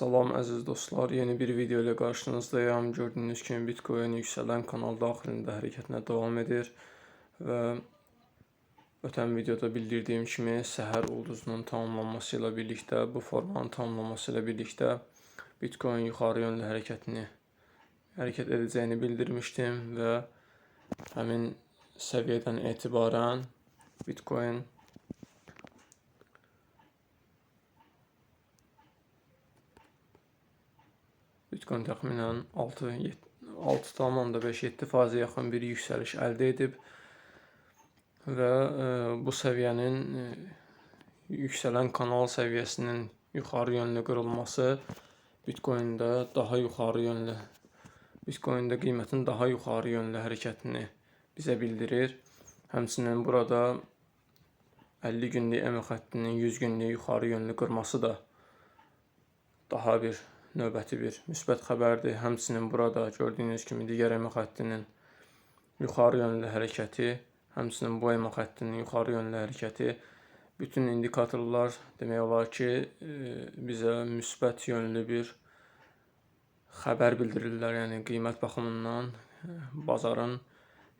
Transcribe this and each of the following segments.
Salam əziz dostlar, yeni bir video ilə qarşınızdayım. Gördüyünüz kimi Bitcoin yüksələn kanal daxilində hərəkətinə davam edir və ötən videoda bildirdiyim kimi səhər ulduzunun tamamlanması ilə birlikdə, bu formanın tamamlanması ilə birlikdə Bitcoin yuxarı yönlü hərəkətini hərəkət edəcəyini bildirmişdim və həmin səviyyədən etibarən Bitcoin Bitcoin təxminən 6 6,5-7 faize yaxın bir yüksəliş əldə edib və e, bu səviyyənin e, yüksələn kanal səviyyəsinin yuxarı yönlü qırılması Bitcoin-də daha yuxarı yönlü Bitcoin-də qiymətin daha yuxarı yönlü hərəkətini bizə bildirir. Həmçinin burada 50 günlük əmək xəttinin 100 günlük yuxarı yönlü qırması da daha bir növbəti bir müsbət xəbərdir. Həmçinin burada gördüyünüz kimi digər əmək xəttinin yuxarı yönlü hərəkəti, həmçinin bu əmək xəttinin yuxarı yönlü hərəkəti bütün indikatorlar demək olar ki, e, bizə müsbət yönlü bir xəbər bildirirlər. Yəni qiymət baxımından e, bazarın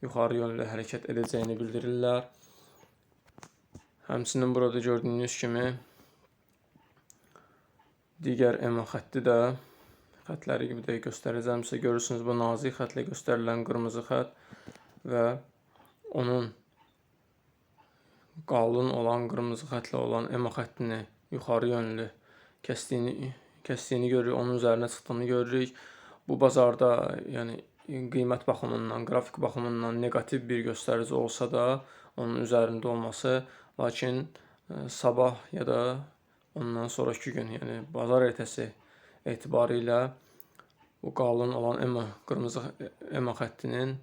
yuxarı yönlü hərəkət edəcəyini bildirirlər. Həmçinin burada gördüyünüz kimi Digər EMA xətti də xətləri gibi də göstərəcəm sizə. Görürsünüz bu nazik xətlə göstərilən qırmızı xətt və onun qalın olan qırmızı xətlə olan EMA xəttini yuxarı yönlü kəsdiyini kəsdiyini görürük, onun üzərinə çıxdığını görürük. Bu bazarda, yəni qiymət baxımından, qrafik baxımından neqativ bir göstərici olsa da, onun üzərində olması, lakin e, sabah ya da Ondan sonraki gün, yəni bazar ertəsi etibarilə bu qalın olan EMA, qırmızı EMA xəttinin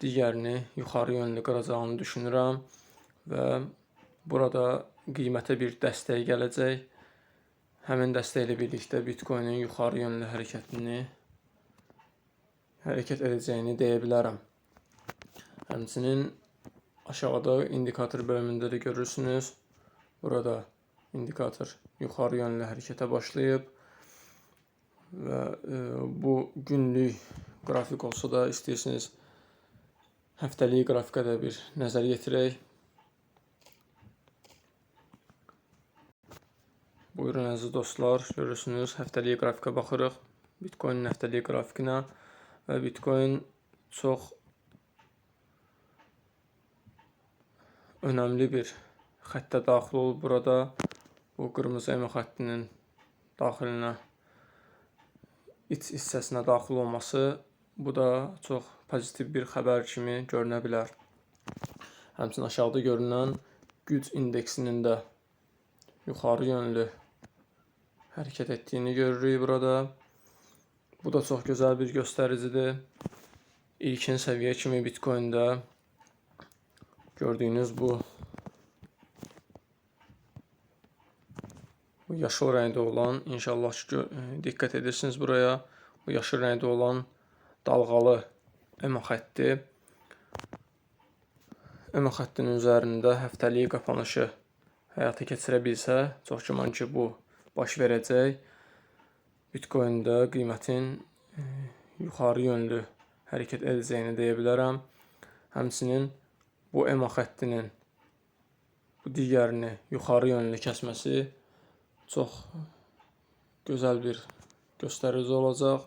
digərini yuxarı yönlü qıracağını düşünürəm və burada qiymətə bir dəstək gələcək. Həmin dəstəklə birlikdə Bitcoinin yuxarı yönlü hərəkətini hərəkət edəcəyini deyə bilərəm. Həmçinin aşağıda indikator bölümündə də görürsünüz. Burada indikator yuxarı yönlü hərəkətə başlayıb və e, bu günlük qrafik olsa da istəyirsiniz həftəlik qrafikə də bir nəzər yetirək. Buyurun əziz dostlar, görürsünüz həftəlik qrafikə baxırıq. Bitcoin həftəlik qrafikinə və Bitcoin çox önəmli bir xəttə daxil olub burada bu qırmızı əmək xəttinin daxilinə iç hissəsinə daxil olması bu da çox pozitiv bir xəbər kimi görünə bilər. Həmçinin aşağıda görünən güc indeksinin də yuxarı yönlü hərəkət etdiyini görürük burada. Bu da çox gözəl bir göstəricidir. İlkin səviyyə kimi Bitcoin-də gördüyünüz bu Bu yaşıl rəngdə olan, inşallah ki, diqqət edirsiniz buraya. Bu yaşıl rəngdə olan dalğalı EMA xətti. EMA xəttinin üzərində həftəlik qapanışı həyata keçirə bilsə, çox güman ki, bu baş verəcək. Bitcoin-də qiymətin e, yuxarı yönlü hərəkət edəcəyini deyə bilərəm. Həmçinin bu EMA xəttinin bu digərini yuxarı yönlü kəsməsi çox gözəl bir göstərici olacaq.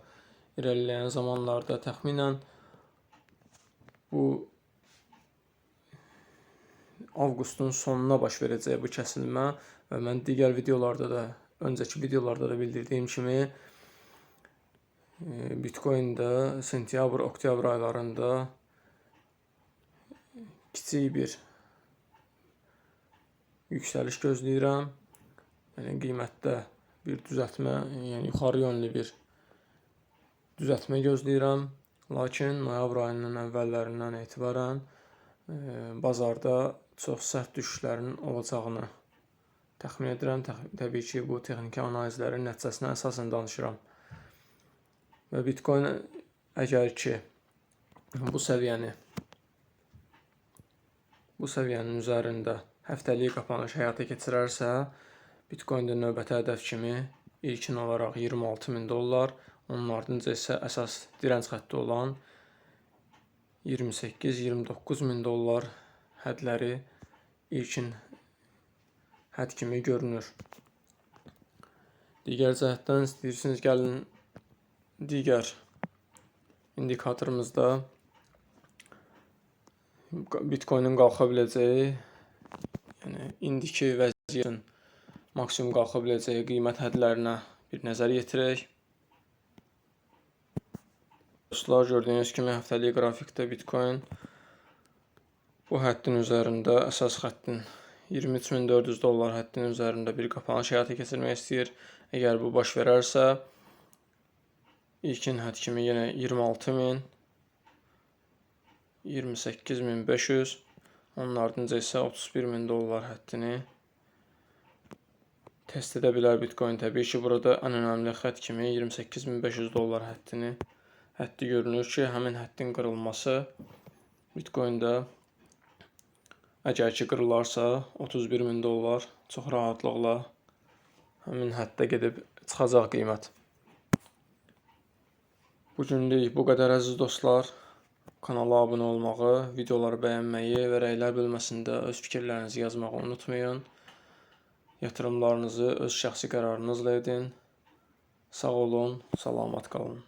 İrəliləyən zamanlarda təxminən bu avqustun sonuna baş verəcək bu kəsilmə və mən digər videolarda da, öncəki videolarda da bildirdiyim kimi e, Bitcoin-də sentyabr, oktyabr aylarında kiçik bir yüksəliş gözləyirəm. Yəni qiymətdə bir düzəltmə, yəni yuxarı yönlü bir düzəltmə gözləyirəm. Lakin noyabr ayının əvvəllərindən etibarən e, bazarda çox sərt düşüşlərin olacağını təxmin edirəm. Təbii ki, bu texniki analizlərin nəticəsinə əsasən danışıram. Və Bitcoin əgər ki bu səviyyəni bu səviyyənin üzərində həftəlik qapanış həyata keçirərsə, Bitcoin-də növbəti hədəf kimi ilkin olaraq 26 min dollar, onun ardınca isə əsas dirənc xətti olan 28-29 min dollar hədləri ilkin hədd kimi görünür. Digər cəhətdən istəyirsiniz gəlin digər indikatorumuzda Bitcoin'in qalxa biləcəyi, yəni indiki vəziyyətin maksimum qalxa biləcəyi qiymət hədlərinə bir nəzər yetirək. Dostlar, gördüyünüz kimi həftəlik qrafikdə Bitcoin bu həddin üzərində əsas xəttin 23400 dollar həddinin üzərində bir qapanış həyata keçirmək istəyir. Əgər bu baş verərsə, ilkin hədd kimi yenə 26000 28500 onun ardınca isə 31000 dollar həddini test edə bilər Bitcoin. Təbii ki, burada ən önəmli xətt kimi 28500 dollar həddini həddi görünür ki, həmin həddin qırılması Bitcoin-də əgər ki qırılarsa 31000 dollar çox rahatlıqla həmin həddə gedib çıxacaq qiymət. Bu günlük bu qədər əziz dostlar. Kanala abunə olmağı, videoları bəyənməyi və rəylər bölməsində öz fikirlərinizi yazmağı unutmayın. Yatırımlarınızı öz şəxsi qərarınızla edin. Sağ olun, salamat qalın.